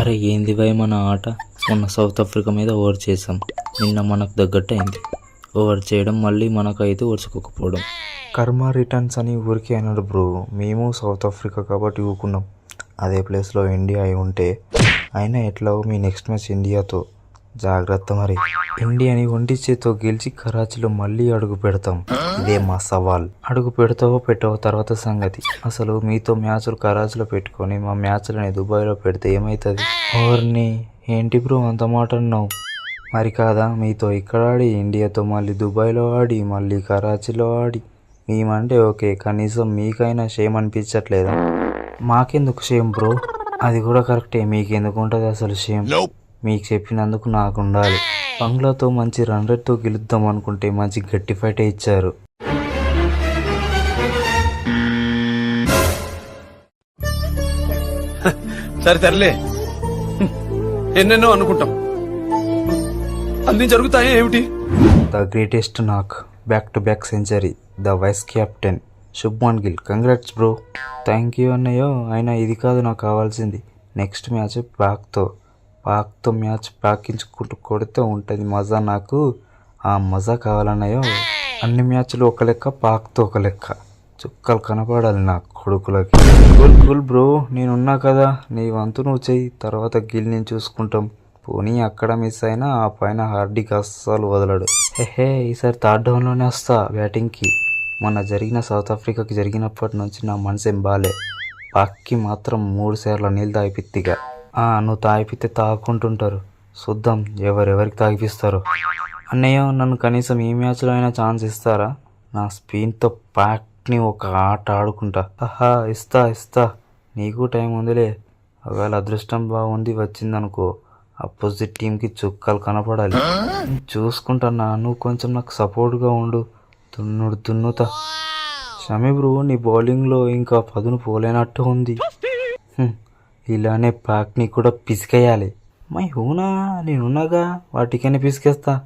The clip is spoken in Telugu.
అరే ఏంది భయ మన ఆట? మొన్న సౌత్ ఆఫ్రికా మీద ఓవర్ చేసాం నిన్న మనకు తగ్గట్టు అయింది ఓవర్ చేయడం మళ్ళీ మనకు అయితే ఓర్చుకోకపోవడం. కర్మ రిటర్న్స్ అని ఊరికే అన్నాడు బ్రో. మేము సౌత్ ఆఫ్రికా కాబట్టి ఊకున్నాం అదే ప్లేస్లో ఇండియా అయి ఉంటే. అయినా ఎట్లా మీ నెక్స్ట్ మ్యాచ్ ఇండియాతో. జాగ్రత్త మరి. ఇండియాని ఒంటి చేతితో గెలిచి కరాచీలో మళ్ళీ అడుగు పెడతాం. ఇదే మా సవాల్. అడుగు పెడతావో పెట్టవో తర్వాత సంగతి. అసలు మీతో మ్యాచ్లు కరాచీలో పెట్టుకొని మా మ్యాచ్లని దుబాయ్లో పెడితే ఏమవుతుంది ఓర్ని ఏంటి బ్రో అంత మాట అన్నావు? మరి కాదా మీతో ఇక్కడ ఆడి ఇండియాతో మళ్ళీ దుబాయ్లో ఆడి మళ్ళీ కరాచీలో ఆడి. మేమంటే ఓకే కనీసం మీకైనా షేమ్ అనిపించట్లేదా? మాకెందుకు షేమ్ బ్రో? అది కూడా కరెక్టే మీకెందుకు ఉంటుంది అసలు షేమ్? మీకు చెప్పినందుకు నాకు ఉండాలి బంగ్లాతో మంచి రన్ రేట్తో గెలుద్దాం అనుకుంటే మంచి గట్టి ఫైటే ఇచ్చారు. సరే తరలే ఎన్నెన్నో అనుకుంటాం. అన్ని జరుగుతాయి ఏమిటి? The greatest knock back to back century the vice captain Shubman Gill congrats bro thank you అన్నయ్యో. అయినా ఇది కాదు నాకు కావాల్సింది. నెక్స్ట్ మ్యాచ్ పాక్తో పాక్తో మ్యాచ్ పాకించుకుంటూ కొడితే ఉంటుంది. మజా నాకు ఆ మజా కావాలన్నాయో అన్ని మ్యాచ్లు ఒక లెక్క పాక్తో ఒక లెక్క. చుక్కలు కనపడాలి నా కొడుకులకి. కూల్ కూల్ బ్రో నేనున్నా కదా. నీ వంతు నువ్వు చెయ్యి. తర్వాత గిల్ నేను చూసుకుంటాం. పోనీ అక్కడ మిస్ అయినా ఆ పైన హార్దిక్ అస్సలు వదలడు. హే ఈసారి థర్డ్ డౌన్లోనే వస్తా బ్యాటింగ్కి. మొన్న జరిగిన సౌత్ ఆఫ్రికాకి జరిగినప్పటి నుంచి నా మనసు ఏం బాలే. పాక్కి మాత్రం మూడు సార్లు నీళ్ళు తాగిపిత్తిగా నువ్వు తాగిపిస్తే తాగుకుంటుంటారు. చూద్దాం ఎవరెవరికి తాగిపిస్తారో. అన్నయ్య నన్ను కనీసం ఈ మ్యాచ్లో అయినా ఛాన్స్ ఇస్తారా? నా స్పిన్తో ప్యాక్ని ఒక ఆట ఆడుకుంటా. ఆహా ఇస్తా ఇస్తా. నీకు టైం ఉందిలే. ఒకవేళ అదృష్టం బాగుంది వచ్చిందనుకో. అపోజిట్ టీంకి చుక్కలు కనపడాలి. చూసుకుంటున్నా నువ్వు కొంచెం నాకు సపోర్ట్గా ఉండు. దున్నుడు దున్నుతా. షమి బ్రో నీ బౌలింగ్లో ఇంకా పదును పోలేనట్టు ఉంది. ఇలానే పాక్ని కూడా పిసికేయాలి. మై హూనా నేనున్నాగా వాటికైనా పిసికేస్తా.